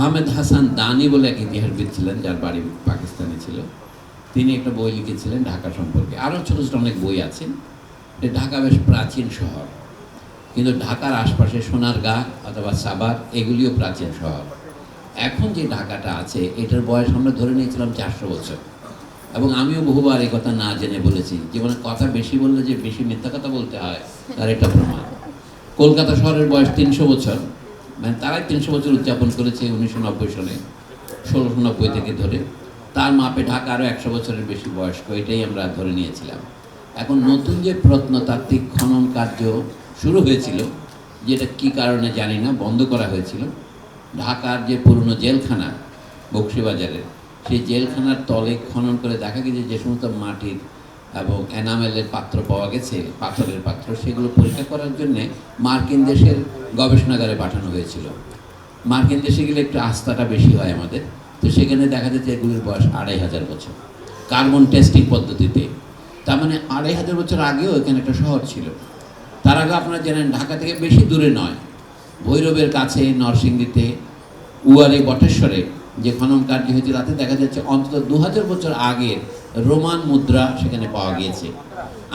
আহমেদ হাসান দানি বলে এক ইতিহাসবিদ ছিলেন, যার বাড়ি পাকিস্তানে ছিল। তিনি একটা বই লিখেছিলেন ঢাকা সম্পর্কে। আরও ছোটো ছোটো অনেক বই আছে। ঢাকা বেশ প্রাচীন শহর। কিন্তু ঢাকার আশপাশে সোনারগাঁ অথবা সাবার এগুলিও প্রাচীন শহর। এখন যে ঢাকাটা আছে, এটার বয়স আমরা ধরে নিয়েছিলাম চারশো বছর। এবং আমিও বহুবার এই কথা না জেনে বলেছি। জীবনে কথা বেশি বললে যে বেশি মিথ্যা কথা বলতে হয়, তার এটা প্রমাণ। কলকাতা শহরের বয়স তিনশো বছর। মানে তারাই তিনশো বছর উদযাপন করেছে উনিশশো নব্বই সনে ষোলোশো নব্বই থেকে ধরে। তার মাপে ঢাকা আরও একশো বছরের বেশি বয়স্ক, এটাই আমরা ধরে নিয়েছিলাম। এখন নতুন যে প্রত্নতাত্ত্বিক খনন কার্য শুরু হয়েছিল, যেটা কি কারণে জানি না, বন্ধ করা হয়েছিল। ঢাকার যে পুরনো জেলখানা, বক্সিবাজারের, সেই জেলখানার তলে খনন করে দেখা গেছে যে সমস্ত মাটির এবং এনামেলের পাত্র পাওয়া গেছে, পাথরের পাত্র। সেগুলো পরীক্ষা করার জন্যে মার্কিন দেশের গবেষণাগারে পাঠানো হয়েছিল। মার্কিন দেশে গেলে একটু আস্থাটা বেশি হয় আমাদের। তো সেখানে দেখা যাচ্ছে এগুলির বয়স আড়াই হাজার বছর। কার্বন টেস্টিং পদ্ধতিতে। তার মানে আড়াই হাজার বছর আগেও এখানে একটা শহর ছিল। তার আগে আপনারা জানেন, ঢাকা থেকে বেশি দূরে নয়। ভৈরবের কাছে নরসিংদীতে, উয়ারে, বটেশ্বরে যে খনন কার্য হয়েছে, তাতে দেখা যাচ্ছে অন্তত দু হাজার বছর আগের রোমান মুদ্রা সেখানে পাওয়া গিয়েছে।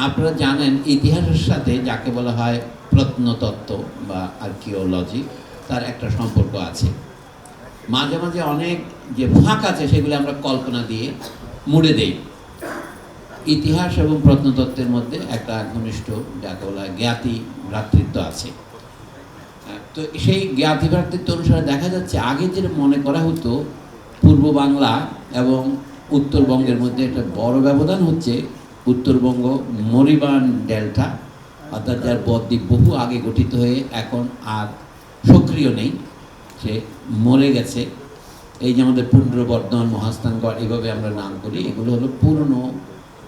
আপনারা জানেন, ইতিহাসের সাথে যাকে বলা হয় প্রত্নতত্ত্ব বা আর্কিওলজি, তার একটা সম্পর্ক আছে। মাঝে মাঝে অনেক যে ফাঁক আছে, সেগুলো আমরা কল্পনা দিয়ে মুড়ে দেই। ইতিহাস এবং প্রত্নতত্ত্বের মধ্যে একটা ঘনিষ্ঠ যাকে বলা হয় জ্ঞাতি ভ্রাতৃত্ব আছে। তো সেই জ্ঞাতি ভ্রাতৃত্ব অনুসারে দেখা যাচ্ছে আগে যেটা মনে করা হতো, পূর্ব বাংলা এবং উত্তরবঙ্গের মধ্যে একটা বড় ব্যবধান হচ্ছে উত্তরবঙ্গ মরিবান ডেল্টা, অর্থাৎ যার বদ্বীপ বহু আগে গঠিত হয়ে এখন আর সক্রিয় নেই, সে মরে গেছে। এই যে আমাদের পুণ্ড্রবর্ধন মহাস্থানগড় এইভাবে আমরা নাম করি, এগুলো হলো পুরনো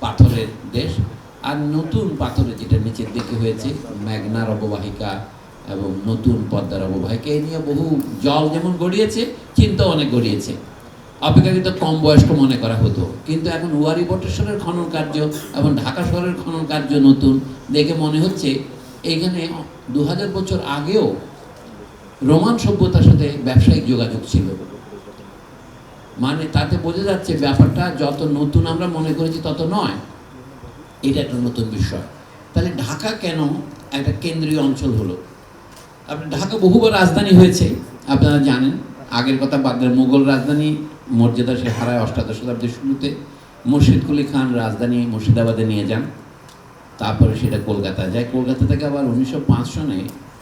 পাথরের দেশ। আর নতুন পাথরের যেটা নিচের দিকে হয়েছে, মেঘনার অববাহিকা এবং নতুন পদ্মার অববাহিকা এই নিয়ে বহু জল যেমন গড়িয়েছে, চিন্তাও অনেক গড়িয়েছে। অপেক্ষাকৃত কম বয়স্ক মনে করা হতো। কিন্তু এখন ওয়ারি বটেশ্বরের খনন কার্য এবং ঢাকা শহরের খনন কার্য নতুন দেখে মনে হচ্ছে এখানে দু বছর আগেও রোমান সভ্যতার সাথে ব্যবসায়িক যোগাযোগ ছিল। মানে তাতে বোঝা যাচ্ছে ব্যাপারটা যত নতুন আমরা মনে করেছি তত নয়। এটা একটা নতুন বিষয়। তাহলে ঢাকা কেন একটা কেন্দ্রীয় অঞ্চল হলো? আপনার ঢাকা বহুবার রাজধানী হয়েছে, আপনারা জানেন। আগের কথা বাদ মুঘল রাজধানী, মর্যাদা সে হারায় অষ্টাদশ শতাব্দীর শুরুতে। মুর্শিদ কুলি খান রাজধানী মুর্শিদাবাদে নিয়ে যান। তারপরে সেটা কলকাতা যায়। কলকাতা থেকে আবার উনিশশো পাঁচ সনে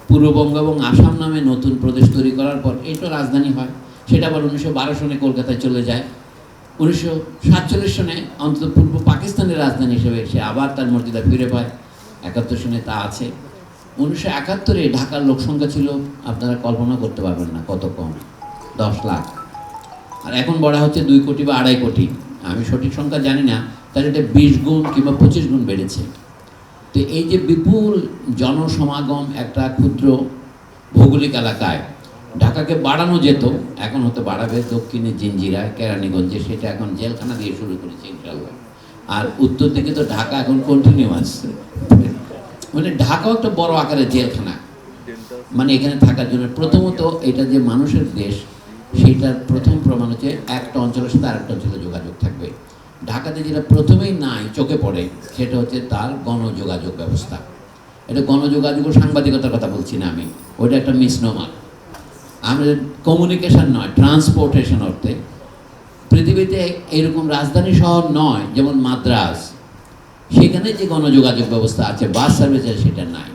পূর্ববঙ্গ এবং আসাম নামে নতুন প্রদেশ তৈরি করার পর এটা রাজধানী হয়। সেটা আবার উনিশশো বারো সনে কলকাতায় চলে যায়। উনিশশো সাতচল্লিশ সনে অন্তত পূর্ব পাকিস্তানের রাজধানী হিসেবে সে আবার তার মর্যাদা ফিরে পায়। একাত্তর সনে তা আছে। উনিশশো একাত্তরে ঢাকার লোকসংখ্যা ছিল, আপনারা কল্পনা করতে পারবেন না কত কম, দশ লাখ। আর এখন বলা হচ্ছে দুই কোটি বা আড়াই কোটি। আমি সঠিক সংখ্যা জানি না তার এটা বিশ গুণ কিংবা পঁচিশ গুণ বেড়েছে। তো এই যে বিপুল জনসমাগম একটা ক্ষুদ্র ভৌগোলিক এলাকায়, ঢাকাকে বাড়ানো যেত, এখন হতে বাড়াবে দক্ষিণে জিঞ্জিরা, কেরানীগঞ্জে, সেটা এখন জেলখানা দিয়ে শুরু করেছে ইনশাল্লাহ আর উত্তর দিকে তো ঢাকা এখন কন্টিনিউয়াস মানে ঢাকাও একটা বড় আকারের জেলখানা। মানে এখানে থাকার জন্য প্রথমত এটা যে মানুষের দেশ সেইটার প্রথম প্রমাণ হচ্ছে একটা অঞ্চলের সাথে আরেকটা অঞ্চলে যোগাযোগ থাকবে। ঢাকাতে যেটা প্রথমেই নাই চোখে পড়ে সেটা হচ্ছে তার গণযোগাযোগ ব্যবস্থা। এটা গণযোগাযোগ ও সাংবাদিকতার কথা বলছি না আমি ওইটা একটা মিসনোমার আমাদের কমিউনিকেশন নয় ট্রান্সপোর্টেশন অর্থে। পৃথিবীতে এরকম রাজধানী শহর নয় যেমন মাদ্রাস সেখানে যে গণযোগাযোগ ব্যবস্থা আছে, বাস সার্ভিসের সেটা নাই।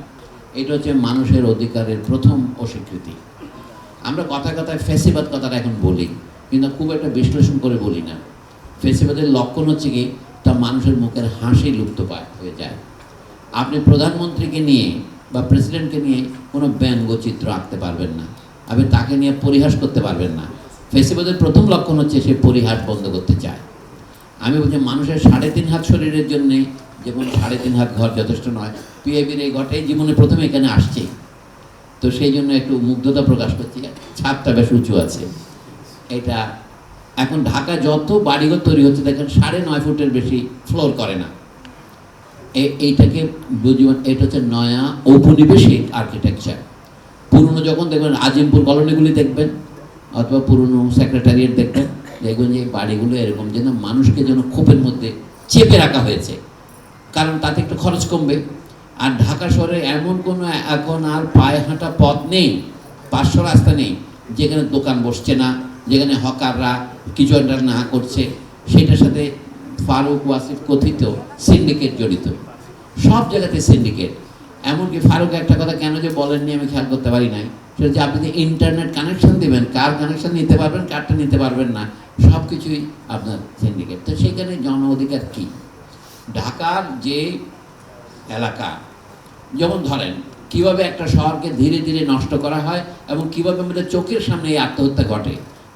এটা হচ্ছে মানুষের অধিকারের প্রথম অস্বীকৃতি। আমরা কথা কথায় ফেসিবাদ কথাটা এখন বলি, কিন্তু খুব একটা বিশ্লেষণ করে বলি না। ফেসিবাদের লক্ষণ হচ্ছে কি, তা মানুষের মুখের হাসি লুপ্ত হয়ে যায়। আপনি প্রধানমন্ত্রীকে নিয়ে বা প্রেসিডেন্টকে নিয়ে কোনো ব্যঙ্গচিত্র আঁকতে পারবেন না। আপনি তাকে নিয়ে পরিহাস করতে পারবেন না। ফেসিবাদের প্রথম লক্ষণ হচ্ছে সে পরিহাস বন্ধ করতে চায়। আমি বলছি, মানুষের সাড়ে তিন হাত শরীরের জন্যে যেমন সাড়ে তিন হাত ঘর যথেষ্ট নয়। পিএবির এই ঘরটাই জীবনে প্রথমে এখানে আসছে। তো সেই জন্য একটু মুগ্ধতা প্রকাশ করছি, ছাদটা বেশ উঁচু আছে। এটা এখন ঢাকা যত বাড়িঘর তৈরি হচ্ছে, দেখেন সাড়ে নয় ফুটের বেশি ফ্লোর করে না। এইটাকে বুঝবেন এটা হচ্ছে নয়া ঔপনিবেশিক আর্কিটেকচার পুরনো যখন দেখবেন, আজিমপুর কলোনিগুলি দেখবেন, অথবা পুরনো সেক্রেটারিয়েট দেখবেন দেখবেন যে বাড়িগুলো এরকম যেন মানুষকে যেন খোপের মধ্যে চেপে রাখা হয়েছে। কারণ তাতে একটু খরচ কমবে। আর ঢাকা শহরে এমন কোনো এখন আর পায়ে হাঁটা পথ নেই, পাঁচশো রাস্তা নেই, যেখানে দোকান বসছে না, যেখানে হকাররা কিছু একটা না করছে। সেটার সাথে ফারুক ওয়াসিফ কথিত সিন্ডিকেট জড়িত। সব জায়গাতে সিন্ডিকেট এমনকি ফারুক একটা কথা কেন যে বলেননি আমি খেয়াল করতে পারি নাই। সেটা যে আপনি যে ইন্টারনেট কানেকশন দেবেন, কার কানেকশন নিতে পারবেন, কারটা নিতে পারবেন না। সব কিছুই আপনার সিন্ডিকেট তো সেখানে জন অধিকার কী? ঢাকার যে এলাকা, যেমন ধরেন, কীভাবে একটা শহরকে ধীরে ধীরে নষ্ট করা হয় এবং কীভাবে আমাদের চোখের সামনে এই আত্মহত্যা ঘটে?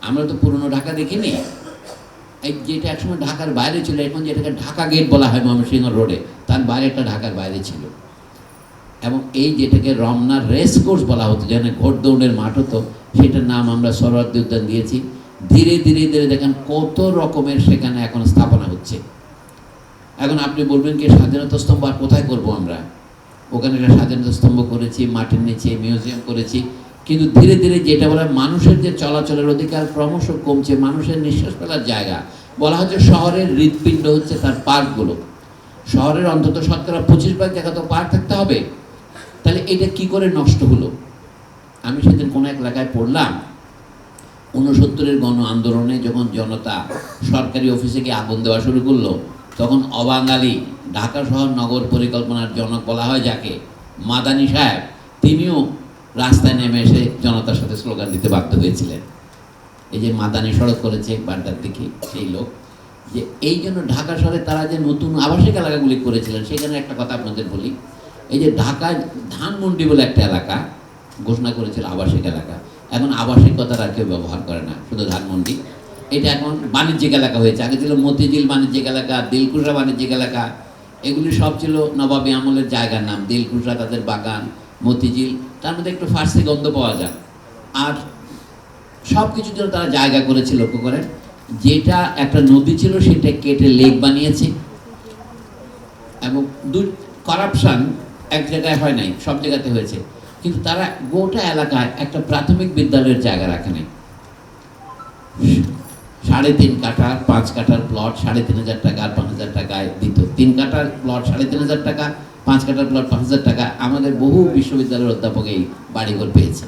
আমরা তো পুরনো ঢাকা দেখিনি। এই যেটা একসময় ঢাকার বাইরে ছিল, এখন যেটাকে ঢাকা গেট বলা হয় ময়মনসিংহ রোডে, তার বাইরে একটা ঢাকার বাইরে ছিল। এবং এই যেটাকে রমনা রেস কোর্স বলা হতো, যেখানে ঘোড় দৌড়ের মাঠ হতো, সেটার নাম আমরা সরোয়ার্দী উদ্যান দিয়েছি। ধীরে ধীরে ধীরে দেখেন কত রকমের সেখানে এখন স্থাপনা হচ্ছে। এখন আপনি বলবেন কি, স্বাধীনতা স্তম্ভ আর কোথায় করব আমরা? ওখানে একটা স্বাধীনতা স্তম্ভ করেছি, মাটির নিচে মিউজিয়াম করেছি। কিন্তু ধীরে ধীরে যেটা বলা মানুষের যে চলাচলের অধিকার ক্রমশ কমছে, মানুষের নিঃশ্বাস ফেলার জায়গা। বলা হচ্ছে শহরের হৃৎপিণ্ড হচ্ছে তার পার্কগুলো। শহরের অন্তত শতকরা পঁচিশ ভাগ জায়গা তো পার্ক থাকতে হবে। তাহলে এটা কি করে নষ্ট হলো? আমি সেদিন কোনো এক এলাকায় পড়লাম ঊনসত্তরের গণ আন্দোলনে যখন জনতা সরকারি অফিসে গিয়ে আগুন দেওয়া শুরু করল, তখন অবাঙালি ঢাকা শহর নগর পরিকল্পনার জনক বলা হয় যাকে। মাদানি সাহেব, তিনিও রাস্তায় নেমে এসে জনতার সাথে স্লোগান দিতে বাধ্য হয়েছিলেন। এই যে মাদানি সড়ক করেছে বাড্ডার দিকে সেই লোক, যে এই জন্য ঢাকা শহরে তারা যে নতুন আবাসিক এলাকাগুলি করেছিলেন, সেখানে একটা কথা আপনাদের বলি। এই যে ঢাকায় ধানমন্ডি বলে একটা এলাকা ঘোষণা করেছিল আবাসিক এলাকা এখন আবাসিক আর কেউ ব্যবহার করে না, শুধু ধানমন্ডি। এটা এখন বাণিজ্যিক এলাকা হয়েছে। আগে ছিল মতিঝিল বাণিজ্যিক এলাকা দিলকুশা বাণিজ্যিক এলাকা। এগুলি সব ছিল নবাবী আমলের জায়গার নাম। দিলকুশা তাদের বাগান, মতিঝিল। তার মধ্যে একটু ফার্সি গন্ধ পাওয়া যায়। আর সব কিছুর জন্য তারা জায়গা করেছে, লক্ষ্য করেন। যেটা একটা নদী ছিল, সেটা কেটে লেক বানিয়েছে। এবং দু করাপশান এক জায়গায় হয় নাই, সব জায়গাতে হয়েছে। কিন্তু তারা গোটা এলাকায় একটা প্রাথমিক বিদ্যালয়ের জায়গা রাখে নাই। সাড়ে তিন কাঠার, পাঁচ কাঠার প্লট সাড়ে তিন হাজার টাকা আর পাঁচ হাজার টাকায় দিত। তিন কাঠার প্লট সাড়ে তিন হাজার টাকা, পাঁচ কাঠার প্লট পাঁচ হাজার টাকা আমাদের বহু বিশ্ববিদ্যালয়ের অধ্যাপক এই বাড়িঘর পেয়েছে।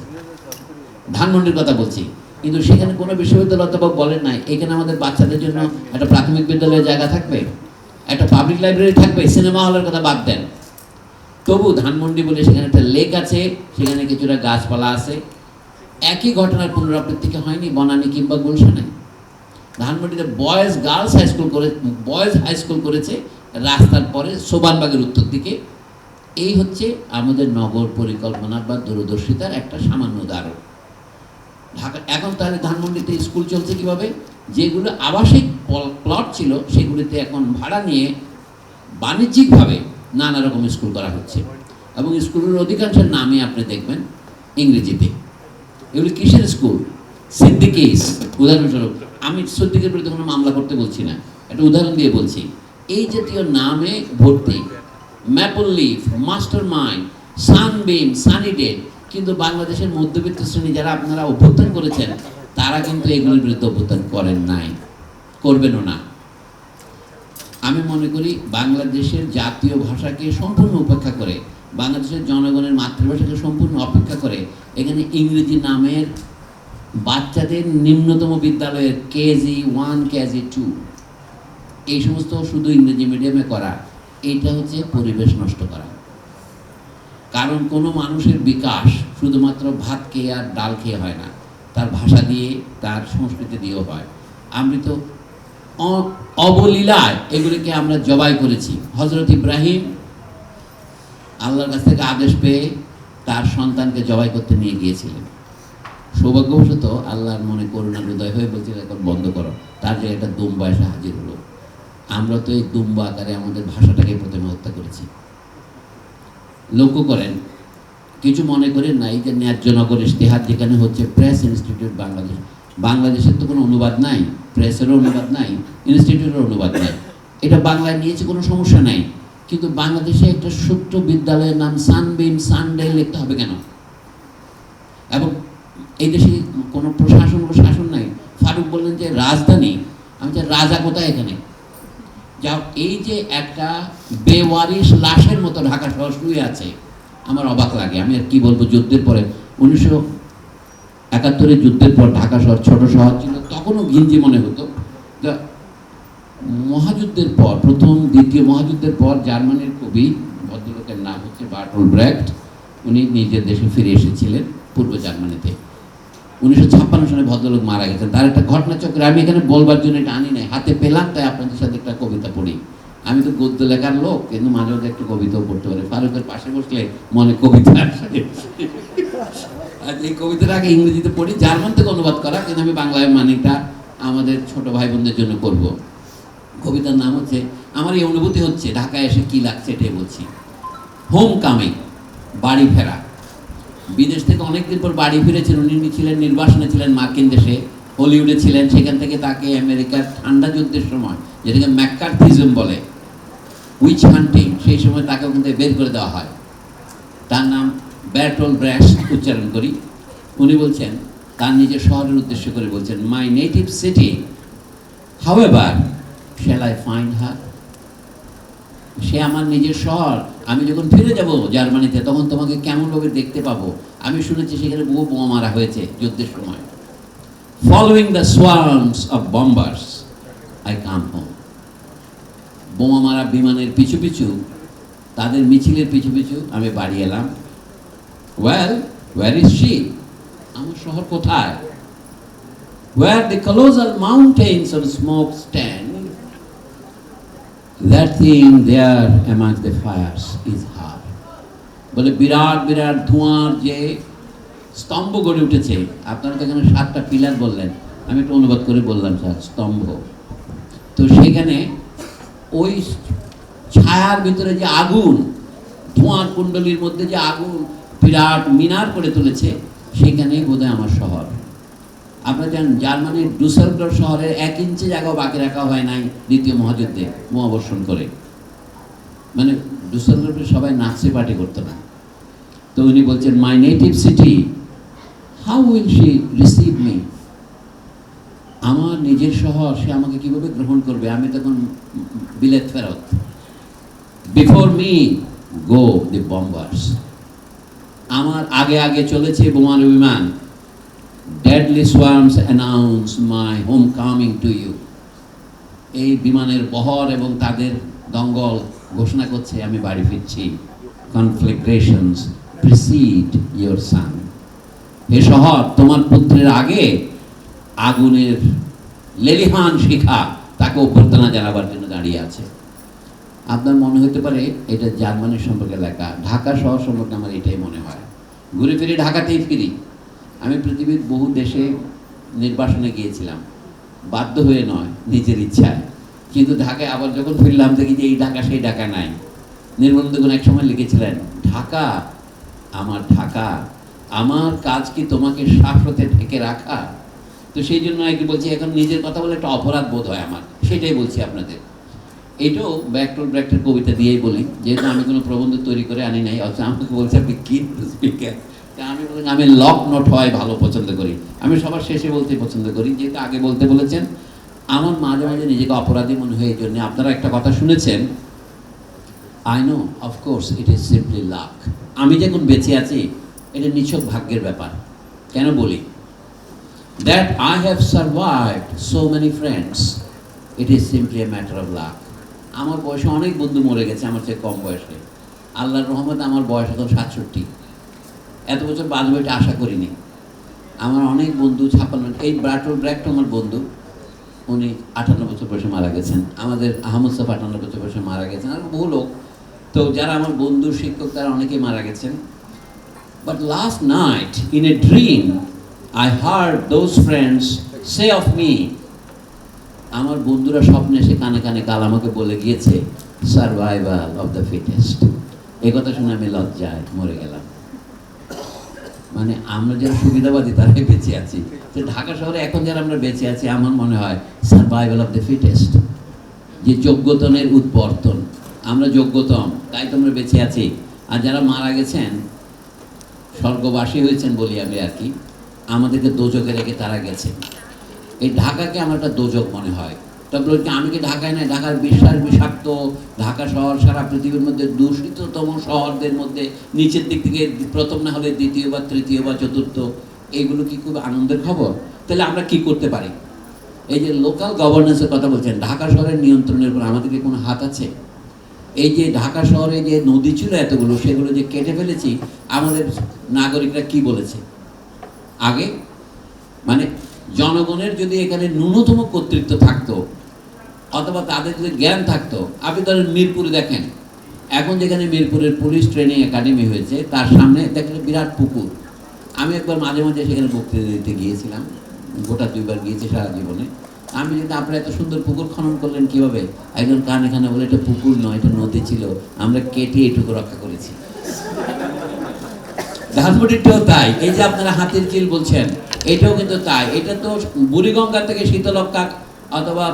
ধানমন্ডির কথা বলছি, কিন্তু সেখানে কোনো বিশ্ববিদ্যালয় অধ্যাপক বলেন নাই, এখানে আমাদের বাচ্চাদের জন্য একটা প্রাথমিক বিদ্যালয়ের জায়গা থাকবে, একটা পাবলিক লাইব্রেরি থাকবে সিনেমা হলের কথা বাদ দেন। তবু ধানমন্ডি বলে সেখানে একটা লেক আছে, সেখানে কিছুটা গাছপালা আছে। একই ঘটনার পুনরাবৃত্তি কি হয়নি, বনানী কিংবা গুলশানে? ধানমন্ডিতে বয়েজ গার্লস হাই স্কুল করে বয়েজ হাই স্কুল করেছে, রাস্তার পরে সোবানবাগের উত্তর দিকে। এই হচ্ছে আমাদের নগর পরিকল্পনা বা দূরদর্শিতার একটা সামান্য উদাহরণ। ঢাকা, এখন তাহলে ধানমন্ডিতে স্কুল চলছে কীভাবে? যেগুলো আবাসিক পল- প্লট ছিল, সেগুলিতে এখন ভাড়া নিয়ে বাণিজ্যিকভাবে নানা রকম স্কুল করা হচ্ছে। এবং স্কুলের অধিকাংশের নামে আপনি দেখবেন ইংরেজিতে। এগুলি কিসের স্কুল? সিদ্দিকিস উদাহরণস্বরূপ, আমি সিদ্দিকের বিরুদ্ধে কোনো মামলা করতে বলছি না। একটা উদাহরণ দিয়ে বলছি। এই জাতীয় নামে ভর্তি maple leaf master mind sunbeam Sunnydale কিন্তু বাংলাদেশের মধ্যবিত্ত শ্রেণি যারা আপনারা অভ্যুত্থান করেছেন, তারা কিন্তু এগুলির বিরুদ্ধে অভ্যুত্থান করেন নাই। করবেনও না। আমি মনে করি বাংলাদেশের জাতীয় ভাষাকে সম্পূর্ণ উপেক্ষা করে, বাংলাদেশের জনগণের মাতৃভাষাকে সম্পূর্ণ অপেক্ষা করে, এখানে ইংরেজি নামের বাচ্চাদের নিম্নতম বিদ্যালয়ের কেজি ওয়ান, কেজি টু, এই সমস্ত শুধু ইংরেজি মিডিয়ামে করা এইটা হচ্ছে পরিবেশ নষ্ট করা। কারণ কোনো মানুষের বিকাশ শুধুমাত্র ভাত খেয়ে আর ডাল খেয়ে হয় না, তার ভাষা দিয়ে, তার সংস্কৃতি দিয়েও হয়। আমি তো অবলীলায় এগুলিকে আমরা জবাই করেছি। হজরত ইব্রাহিম আল্লাহর কাছ থেকে আদেশ পেয়ে তার সন্তানকে জবাই করতে নিয়ে গিয়েছিলেন। সৌভাগ্যবশত আল্লাহর মনে করুণার হৃদয় হয়ে বলছিল, এখন বন্ধ করো। তার যে একটা দুম্বা এসে হাজির হলো। আমরা তো এই দুম্বা আকারে আমাদের ভাষাটাকে প্রথমে হত্যা করেছি। লক্ষ্য করেন, কিছু মনে করেন না, এই যে ন্যায্য নগর ইশতেহার যেখানে হচ্ছে, প্রেস ইনস্টিটিউট বাংলাদেশ। বাংলাদেশের তো কোনো অনুবাদ নাই, প্রেসেরও অনুবাদ নাই ইনস্টিটিউটের অনুবাদ নাই। এটা বাংলায় নিয়েছে কোনো সমস্যা নাই। কিন্তু বাংলাদেশে একটা ছোট্ট বিদ্যালয়ের নাম সানবিম সানডে লিখতে হবে কেন? এবং এই দেশে কোনো প্রশাসন প্রশাসন নাই? ফারুক বললেন যে, রাজধানী। আমি যে রাজা কোথায় এখানে? যা এই যে একটা বেওয়ারিশ লাশের মতো ঢাকা শহর শুয়ে আছে, আমার অবাক লাগে। আমি আর কি বলব যুদ্ধের পরে? উনিশশো একাত্তরের যুদ্ধের পর ঢাকা শহর ছোট শহর ছিল, তখনও ঘিঞ্জি মনে হতো। মহাযুদ্ধের পর, প্রথম, দ্বিতীয় মহাযুদ্ধের পর জার্মানির কবি, ভদ্রলোকের নাম হচ্ছে বার্টল ব্র্যাক্ট, উনি নিজের দেশে ফিরে এসেছিলেন পূর্ব জার্মানিতে। উনিশশো ছাপ্পান্ন সালে ভদ্রলোক মারা গেছেন। তার একটা ঘটনাচক্রে আমি এখানে বলবার জন্য এটা আনি নাই। হাতে পেলাম, তাই আপনাদের সাথে একটা কবিতা পড়ি। আমি তো গদ্য লেখার লোক, কিন্তু মাঝে মাঝে একটু কবিতাও পড়তে পারি। ফারুকের পাশে বসলে মনে কবিতা আসে। এই কবিতাটা আগে ইংরেজিতে পড়ি। জার্মান থেকে অনুবাদ করা, কিন্তু আমি বাংলায় মানিটা আমাদের ছোট ভাই বোনদের জন্য করব কবিতার নাম হচ্ছে, আমার এই অনুভূতি হচ্ছে, ঢাকায় এসে কি লাগছে এটাই বলছি। হোম কামিং বাড়ি ফেরা। বিদেশ থেকে অনেকদিন পর বাড়ি ফিরেছেন। উনি ছিলেন, নির্বাসনে ছিলেন মার্কিন দেশে, হলিউডে ছিলেন। সেখান থেকে তাকে আমেরিকার ঠান্ডা যুদ্ধের সময়, যেটাকে ম্যাকার্থিজম বলে উইচ হান্টিং সেই সময় তাকে ওখান থেকে বের করে দেওয়া হয়। তার নাম ব্যাটল ব্র্যাশ উচ্চারণ করি। উনি বলছেন, তার নিজের শহরের উদ্দেশ্য করে বলছেন my native city how ever shall I find her সে আমার নিজের শহর। আমি যখন ফিরে যাব জার্মানিতে, তখন তোমাকে কেমনভাবে দেখতে পাবো? আমি শুনেছি সেখানে বহু বোমা মারা হয়েছে যুদ্ধের সময়। Following the swarms of bombers I come home বোমা মারা বিমানের পিছু পিছু, তাদের মিছিলের পিছু পিছু আমি বাড়ি এলাম। ওয়েল ওয়ার ইজ শি আমার শহর কোথায়? Where the colossal mountains of smoke stand that thing there amongst the fires is her বলে বিরাট বিরাট ধোঁয়ার যে স্তম্ভ গড়ে উঠেছে। আপনারা তো এখানে সাতটা পিলার বললেন। আমি একটু অনুবাদ করে বললাম, স্যার, স্তম্ভ। তো সেখানে ওই ছায়ার ভিতরে যে আগুন, ধোঁয়ার কুণ্ডলীর মধ্যে যে আগুন বিরাট মিনার করে তুলেছে সেখানে বোধহয় আমার শহর। আপনারা জানেন, জার্মানির ডুসেলডর শহরের এক ইঞ্চি জায়গাও বাকি রাখা হয় নাই দ্বিতীয় মহাযুদ্ধে বোমাবর্ষণ করে। মানে ডুসেলডর্ফে সবাই নাচে পার্টি করতো না। তো উনি বলছেন my native city how will she receive me আমার নিজের শহর সে আমাকে কীভাবে গ্রহণ করবে? আমি তখন বিলেত ফেরত। Before me go the bombers আমার আগে আগে চলেছে বোমার বিমান। Deadly swarms announce my homecoming to you এই বিমানের বহর এবং তাদের দঙ্গল ঘোষণা করছে, আমি বাড়ি ফিরছি। কনফ্লিগ্রেশনস প্রিসিড ইয়োর সান হে শহর, তোমার পুত্রের আগে আগুনের লেলিহান শিখা তাকে অভ্যর্থনা জানাবার জন্য দাঁড়িয়ে আছে। আপনার মনে হতে পারে এটা জার্মানির সম্পর্কে লেখা। ঢাকা শহর সম্পর্কে আমার এটাই মনে হয়। ঘুরে ফিরে ঢাকাতেই ফিরি আমি পৃথিবীর বহু দেশে নির্বাসনে গিয়েছিলাম। বাধ্য হয়ে নয়, নিজের ইচ্ছায়। কিন্তু ঢাকায় আবার যখন ফিরলাম, দেখি যে এই ঢাকা, সেই ঢাকা নাই। নির্বন্ধগুণ এক সময় লিখেছিলেন, ঢাকা, আমার ঢাকা, আমার কাজ কি তোমাকে শাশ্বতে ঢেকে রাখা? তো সেই জন্য আর কি বলছি, এখন নিজের কথা বলে একটা অপরাধ বোধ হয় আমার। সেটাই বলছি আপনাদের। এটাও ব্যাকটল ব্র্যাক্টের কবিতা দিয়েই বলি, যেহেতু আমি কোনো প্রবন্ধ তৈরি করে আনি নাই, অথচ আমাকে বলছে আপনি কি স্পিকার আমি আমি লক নোট হয় ভালো পছন্দ করি। আমি সবার শেষে বলতে পছন্দ করি, যেহেতু আগে বলতে বলেছেন, আমার মাঝে মাঝে নিজেকে অপরাধী মনে হয় এই জন্য। আপনারা একটা কথা শুনেছেন? I know of course it is simply luck আমি যখন বেঁচে আছি, এটা নিছক ভাগ্যের ব্যাপার। কেন বলি? That I have survived so many friends it is simply a matter of luck আমার বয়সে অনেক বন্ধু মরে গেছে আমার চেয়ে কম বয়সে। আল্লাহর রহমতে আমার বয়স এখন সাতষট্টি। এত বছর বাঁচবো এটা আশা করিনি। আমার অনেক বন্ধু ছাপান্ন, এই ব্রাটল ব্র্যাক্ট আমার বন্ধু। উনি আটান্ন বছর বয়সে মারা গেছেন। আমাদের আহমদ সাফ আটান্ন বছর বয়সে মারা গেছেন। আর বহু লোক। তো যারা আমার বন্ধু, শিক্ষক, তারা অনেকেই মারা গেছেন। But last night in a dream I heard those friends say of me আমার বন্ধুরা স্বপ্নে এসে কানে কানে কাল আমাকে বলে গিয়েছে সার্ভাইভাল অফ দ্য ফিটেস্ট এই কথা শুনে আমি লজ্জায় মরে গেলাম। মানে আমরা যারা সুবিধাবাদী, তারাই বেঁচে আছি। তো ঢাকা শহরে এখন যারা আমরা বেঁচে আছি, আমার মনে হয় সার্ভাইভাল অফ দ্য ফিটেস্ট যে যোগ্যতনের উৎপর্তন। আমরা যোগ্যতম, তাই তো আমরা বেঁচে আছি। আর যারা মারা গেছেন, স্বর্গবাসী হয়েছেন বলি আমি আর কি, আমাদেরকে দোজকে রেখে তারা গেছে এই ঢাকাকে আমার একটা দোজক মনে হয়। তারপরে কি, আমি কি ঢাকায় নাই ঢাকার বিশ্বাস বিষাক্ত, ঢাকা শহর সারা পৃথিবীর মধ্যে দূষিততম শহরদের মধ্যে নিচের দিক থেকে প্রথম না হলে দ্বিতীয় বা তৃতীয় বা চতুর্থ, এগুলো কি খুব আনন্দের খবর? তাহলে আমরা কি করতে পারি? এই যে লোকাল গভর্নেন্সের কথা বলছেন, ঢাকা শহরের নিয়ন্ত্রণের উপর আমাদের কি কোনো হাত আছে? এই যে ঢাকা শহরে যে নদী ছিল এতগুলো, সেগুলো যে কেটে ফেলেছি, আমাদের নাগরিকরা কি বলেছে? আগে? মানে জনগণের যদি এখানে ন্যূনতম কর্তৃত্ব থাকতো, অথবা তাদের যদি জ্ঞান থাকতো, আপনি ধরেন মিরপুরে দেখেন। এখন যেখানে মিরপুরের পুলিশ ট্রেনিং একাডেমি হয়েছে, তার সামনে দেখলেন বিরাট পুকুর। আমি একবার মাঝে মাঝে সেখানে বক্তৃতা দিতে গিয়েছিলাম, গোটা দুইবার গিয়েছি সারা জীবনে। আমি যদি আপনারা এত সুন্দর পুকুর খনন করলেন কীভাবে? একজন কান এখানে বলে, এটা পুকুর নয়, এটা নদী ছিল, আমরা কেটে এটুকু রক্ষা করেছি। ধানমন্ডিটাও তাই। এই যে আপনারা হাতির চিল বলছেন, এটাও কিন্তু তাই। এটা তো বুড়িগঙ্গা থেকে শীতলক্ষা অথবা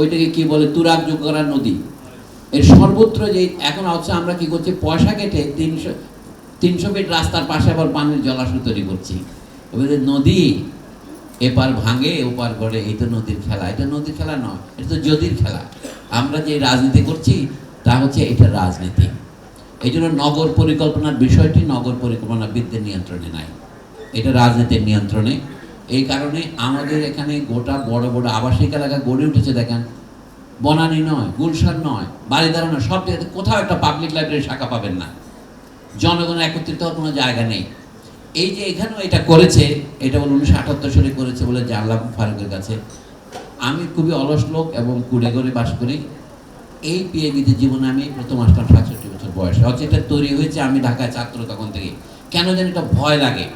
ওইটাকে কি বলে তুরাগ করার নদী। এর সর্বত্র যে এখন হচ্ছে আমরা কি করছি, পয়সা কেটে তিনশো তিনশো ফিট রাস্তার পাশে আবার পানির জলাশয় তৈরি করছি। এবারে নদী, এপার ভাঙে, ওপার করে এই তো নদীর খেলা। এটা নদীর খেলা নয়, এটা তো যদির খেলা। আমরা যে রাজনীতি করছি, তা হচ্ছে এটা রাজনীতি। এই জন্য নগর পরিকল্পনার বিষয়টি নগর পরিকল্পনাবিদদের নিয়ন্ত্রণে নাই। এটা রাজনীতির নিয়ন্ত্রণে। এই কারণে আমাদের এখানে গোটা বড় বড় আবাসিক এলাকা গড়ে উঠেছে, দেখেন। বনানী নয়, গুলশান নয় বাড়িদারা নয়, সব জায়গাতে কোথাও একটা পাবলিক লাইব্রেরি শাখা পাবেন না। জনগণ একত্রিত হওয়ার কোনো জায়গা নেই। এই যে এখানেও এটা করেছে, এটা উনিশশো আটাত্তর সালে করেছে বলে জানলাম ফারুকের কাছে। আমি খুবই অলস লোক এবং কুড়ে করে বাস করি। এই পিএবিতে জীবনে আমি প্রথম আসলাম সাতষট্টি বয়সে। এটা তৈরি হয়েছে, আমি ঢাকায় ছাত্র তখন থেকে। কেন যেন এটা ভয় লাগে।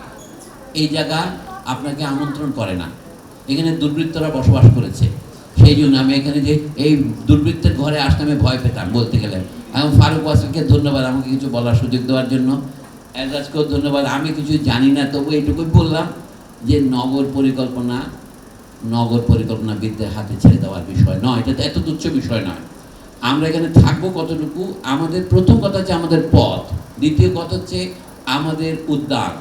এই জায়গা আপনাকে আমন্ত্রণ করে না। এখানে দুর্বৃত্তরা বসবাস করেছে। সেই জন্য আমি এখানে যে এই দুর্বৃত্তের ঘরে আসতে আমি ভয় পেতাম বলতে গেলে। এখন ফারুক ওয়াসিমকে ধন্যবাদ আমাকে কিছু বলার সুযোগ দেওয়ার জন্য। এজাজকেও ধন্যবাদ। আমি কিছু জানি না, তবু এইটুকুই বললাম যে নগর পরিকল্পনা, নগর পরিকল্পনাবিদদের হাতে ছেড়ে দেওয়ার বিষয় নয়। এটা এত তুচ্ছ বিষয় নয়। আমরা এখানে থাকব কতটুকু? আমাদের প্রথম কথা হচ্ছে আমাদের পথ, দ্বিতীয় কথা হচ্ছে আমাদের উদ্যান,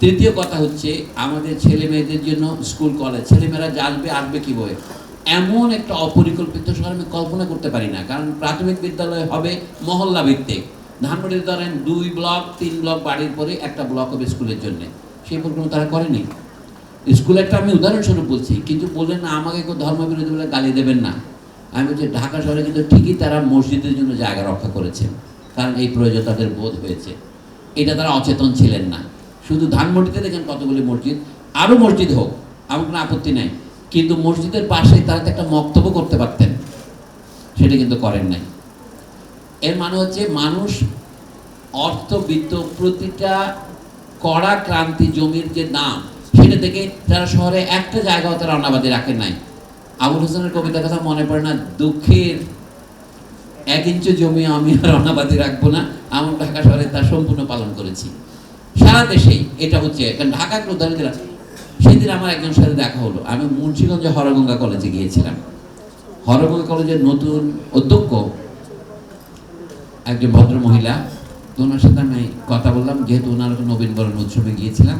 তৃতীয় কথা হচ্ছে আমাদের ছেলে মেয়েদের জন্য স্কুল, কলেজ, ছেলেমেয়েরা যা আসবে আসবে কী বই? এমন একটা অপরিকল্পিত শহর আমি কল্পনা করতে পারি না, কারণ প্রাথমিক বিদ্যালয় হবে মহল্লা ভিত্তিক। ধানমন্ডিতে ধরেন দুই ব্লক, তিন ব্লক বাড়ির পরে একটা ব্লক হবে স্কুলের জন্য। সেই পরিকল্পনা তারা করেনি। স্কুল একটা আমি উদাহরণস্বরূপ বলছি, কিন্তু বললেন না, আমাকে কেউ ধর্মবিরোধী বলে গালি দেবেন না। আমি বলছি, ঢাকা শহরে কিন্তু ঠিকই তারা মসজিদের জন্য জায়গা রক্ষা করেছেন কারণ এই প্রয়োজন তাদের বোধ হয়েছে। এটা তারা অচেতন ছিলেন না। শুধু ধানমন্ডিতে দেখেন কতগুলি মসজিদ, আরও মসজিদ হোক, আমার কোনো আপত্তি নাই। কিন্তু মসজিদের পাশে তারা তো একটা বক্তব্য করতে পারতেন, সেটা কিন্তু করেন নাই। এর মানে হচ্ছে মানুষ অর্থবিত্ত প্রতিটা কড়া ক্রান্তি জমির যে দাম সেটা থেকে তারা শহরে একটা জায়গাও তারা অনাবাদী রাখেন নাই। আবুল হোসেনের কবিতার কথা মনে পড়ে না, দুঃখের এক ইঞ্চি জমি আমি আর অনাবাদী রাখব না, আমার ঢাকা শহরে তা সম্পূর্ণ পালন করেছি। সারা দেশেই এটা হচ্ছে, কারণ ঢাকাকে উদাহরণ দিলাম। সেদিন আমার একজন সাথে দেখা হলো। আমি মুন্সিগঞ্জে হরগঙ্গা কলেজে গিয়েছিলাম। হরগঙ্গা কলেজের নতুন অধ্যক্ষ, একজন ভদ্র মহিলা তো ওনার সাথে আমি কথা বললাম, যেহেতু ওনার একটা নবীন বরণ উৎসবে গিয়েছিলাম।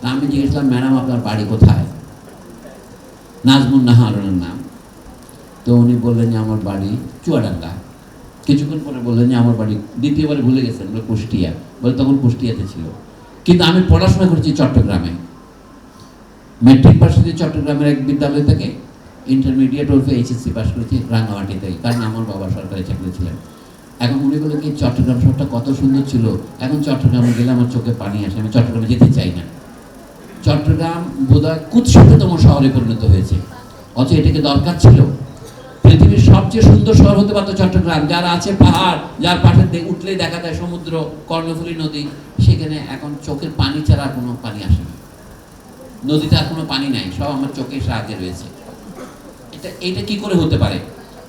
তা আমি জিজ্ঞেসলাম ম্যাডাম, আপনার বাড়ি কোথায়? নাজমুন নাহারের নাম। তো উনি বললেন যে, আমার বাড়ি চুয়াডাঙ্গা। কিছুক্ষণ পরে বললেন যে, আমার বাড়ি দ্বিতীয়বারে ভুলে গেছেন, বলে কুষ্টিয়া। বলে তখন কুষ্টিয়াতে ছিল। কিন্তু আমি পড়াশোনা করেছি চট্টগ্রামে। মেট্রিক পাস করেছি চট্টগ্রামের এক বিদ্যালয় থেকে। ইন্টারমিডিয়েট ওরফে এইচএসসি পাস করেছি রাঙ্গামাটিতে, কারণ আমার বাবা সরকারি চাকরি ছিলেন। এখন উনি বলে কি, চট্টগ্রাম শহরটা কত সুন্দর ছিল। এখন চট্টগ্রামে গেলে আমার চোখে পানি আসে, আমি চট্টগ্রামে যেতে চাই না। চট্টগ্রাম বোধহয় কুৎসিততম শহরে পরিণত হয়েছে। অথচ এটাকে দরকার ছিল। পৃথিবীর সবচেয়ে সুন্দর শহর হতে পারতো চট্টগ্রাম। যার আছে পাহাড়, যার পাশে উঠলেই দেখা যায় সমুদ্র, কর্ণফুলী নদী, সেখানে এখন চোখের পানি ছাড়া কোনো পানি আসে না। নদীতে আর কোনো পানি নাই, সব আমার চোখের সাহায্যে রয়েছে। এটা এটা কি করে হতে পারে?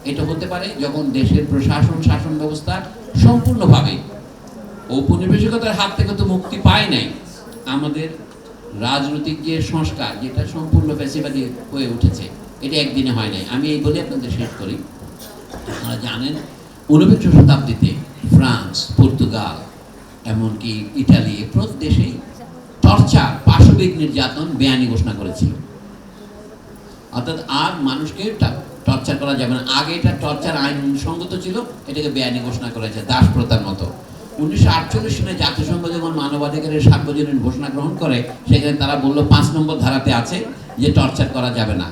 এটা হতে পারে যখন দেশের প্রশাসন, শাসন ব্যবস্থা সম্পূর্ণভাবে ঔপনিবেশিকতার হাত থেকে তো মুক্তি পায় নাই। আমাদের রাজনৈতিক যে সংস্কার, যেটা সম্পূর্ণ ফ্যাসিবাদী হয়ে উঠেছে, এটা একদিনে হয় নাই। আমি এই বলে আপনাদের শেষ করি। আপনারা জানেন ঊনবিংশ শতাব্দীতে ফ্রান্স, পর্তুগাল, এমনকি ইটালি, প্রতি দেশেই টর্চার পাশবিক নির্যাতন, বেআইনি ঘোষণা করেছিল। অর্থাৎ আর মানুষকে টর্চার করা যাবে না। আগে এটা টর্চার আইন সঙ্গত ছিল, এটাকে বেআইনি ঘোষণা করেছে দাস প্রথার মতো। উনিশশো আটচল্লিশ সালে জাতিসংঘ যখন মানবাধিকারের সার্বজনীন ঘোষণা গ্রহণ করে, সেখানে তারা বলল, পাঁচ নম্বর ধারাতে আছে যে টর্চার করা যাবে না।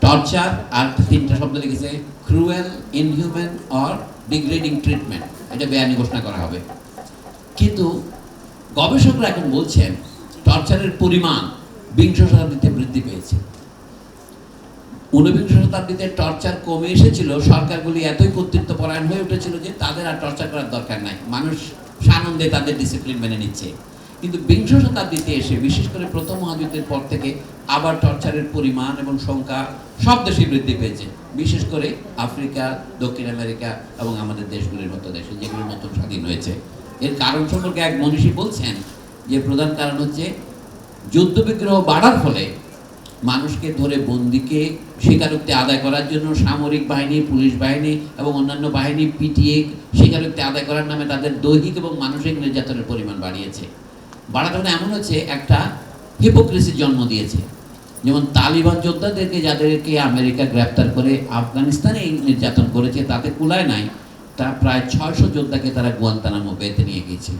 টর্চার আর তিনটা শব্দ লিখেছে, cruel, inhuman or degrading treatment. এটা বেআইনি ঘোষণা করা হবে। কিন্তু গবেষকরা এখন বলছেন, টর্চারের পরিমাণ বিংশ শতাব্দীতে বৃদ্ধি পেয়েছে। ঊনবিংশ শতাব্দীতে টর্চার কমে এসেছিল, সরকারগুলি এতই কর্তৃত্ব পরায়ণ হয়ে উঠেছিল যে তাদের আর টর্চার করার দরকার নাই। মানুষ সানন্দে তাদের ডিসিপ্লিন মেনে নিচ্ছে। কিন্তু বিংশ শতাব্দীতে এসে, বিশেষ করে প্রথম মহাযুদ্ধের পর থেকে আবার টর্চারের পরিমাণ এবং সংখ্যা সব দেশে বৃদ্ধি পেয়েছে। বিশেষ করে আফ্রিকা, দক্ষিণ আমেরিকা এবং আমাদের দেশগুলির মতো দেশে, যেগুলো নতুন স্বাধীন হয়েছে। এর কারণ সম্পর্কে এক মনীষী বলছেন যে, প্রধান কারণ হচ্ছে যুদ্ধবিগ্রহ বাড়ার ফলে মানুষকে ধরে বন্দিকে স্বীকারোক্তি আদায় করার জন্য সামরিক বাহিনী, পুলিশ বাহিনী এবং অন্যান্য বাহিনী পিটিয়ে স্বীকারোক্তি আদায় করার নামে তাদের দৈহিক এবং মানসিক নির্যাতনের পরিমাণ বাড়িয়েছে। মানে এমন হচ্ছে, একটা হিপোক্রেসির জন্ম দিয়েছে। যেমন তালিবান যোদ্ধাদেরকে যাদেরকে আমেরিকা গ্রেপ্তার করে আফগানিস্তানে নির্যাতন করেছে, তাতে কুলায় নাই। তা প্রায় ছয়শো যোদ্ধাকে তারা গুয়ান্তানামো বেতে নিয়ে গিয়েছে।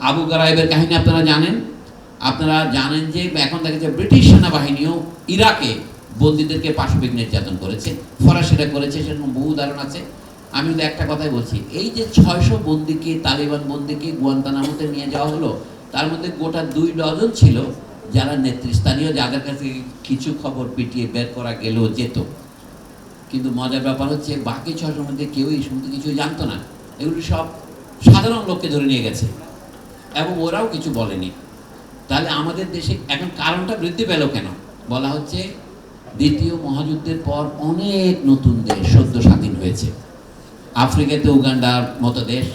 আবু গারাইবের কাহিনী আপনারা জানেন? আপনারা জানেন যে এখন দেখা যাচ্ছে ব্রিটিশ সেনাবাহিনীও ইরাকে বন্দীদেরকে পাশবিক নির্যাতন করেছে ফরাসিরা করেছে সেরকম বহু উদাহরণ আছে। আমি কিন্তু একটা কথাই বলছি, এই যে ছয়শো বন্দিকে, তালিবান বন্দিকে গুয়ান্তানামোতে নিয়ে যাওয়া হলো, তার মধ্যে গোটা দুই ডজন ছিল যারা নেতৃস্থানীয়, যাদের কাছে কিছু খবর পিটিয়ে বের করা গেলেও যেত। কিন্তু মজার ব্যাপার হচ্ছে, বাকি ছয়শোর মধ্যে কেউই সমস্ত কিছু জানতো না। এগুলি সব সাধারণ লোককে ধরে নিয়ে গেছে। এবং ওরাও কিছু বলেনি। তাহলে আমাদের দেশে এখন কারণটা বৃদ্ধি পেল কেন? বলা হচ্ছে দ্বিতীয় মহাযুদ্ধের পর অনেক নতুন দেশ সদ্য স্বাধীন হয়েছে। আফ্রিকাতে উগান্ডার মতো দেশ,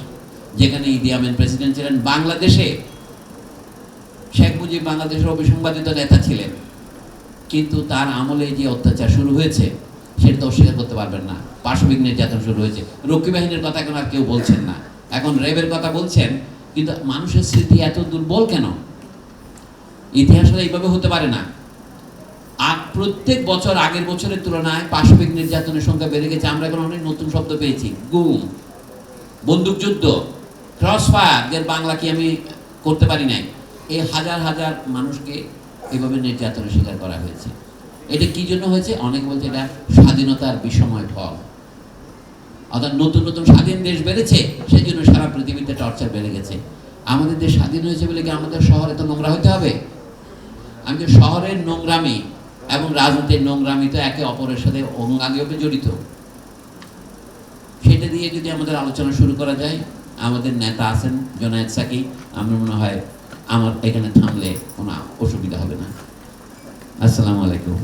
যেখানে ইদি আমিন প্রেসিডেন্ট ছিলেন, বাংলাদেশে শেখ মুজিব বাংলাদেশের অবিসংবাদিত নেতা ছিলেন। কিন্তু তার আমলে যে অত্যাচার শুরু হয়েছে, সেটা তো অস্বীকার করতে পারবেন না। পাশবিক নির্যাতন শুরু হয়েছে। রক্ষী বাহিনীর কথা এখন আর কেউ বলছেন না। এখন রেবের কথা বলছেন, কিন্তু মানুষের স্মৃতি এত দুর্বল কেন? ইতিহাস এইভাবে হতে পারে না। আর প্রত্যেক বছর আগের বছরের তুলনায় পাশবিক নির্যাতনের সংখ্যা বেড়ে গেছে। আমরা এখন অনেক নতুন শব্দ পেয়েছি। গুম, বন্দুকযুদ্ধ ক্রস ফায়ার বাংলা কি আমি করতে পারি নাই? এই হাজার হাজার মানুষকে এভাবে নির্যাতনের শিকার করা হয়েছে। এটা কি জন্য হয়েছে? অনেকে বলছে এটা স্বাধীনতার বিষময় ফল অর্থাৎ নতুন নতুন স্বাধীন দেশ বেড়েছে সেই জন্য সারা পৃথিবীতে টর্চার বেড়ে গেছে। আমাদের দেশ স্বাধীন হয়েছে বলে কি আমাদের শহরে তো নোংরা হতে হবে? আমি তো শহরের নোংরামি এবং রাজনীতির নোংরামি তো একে অপরের সাথে অঙ্গাঙ্গিভাবে জড়িত। সেটা দিয়ে যদি আমাদের আলোচনা শুরু করা যায়, আমাদের নেতা আছেন জনায়েত সাকি, আমার মনে হয় আমার এখানে থামলে কোনো অসুবিধা হবে না। আসসালামু আলাইকুম।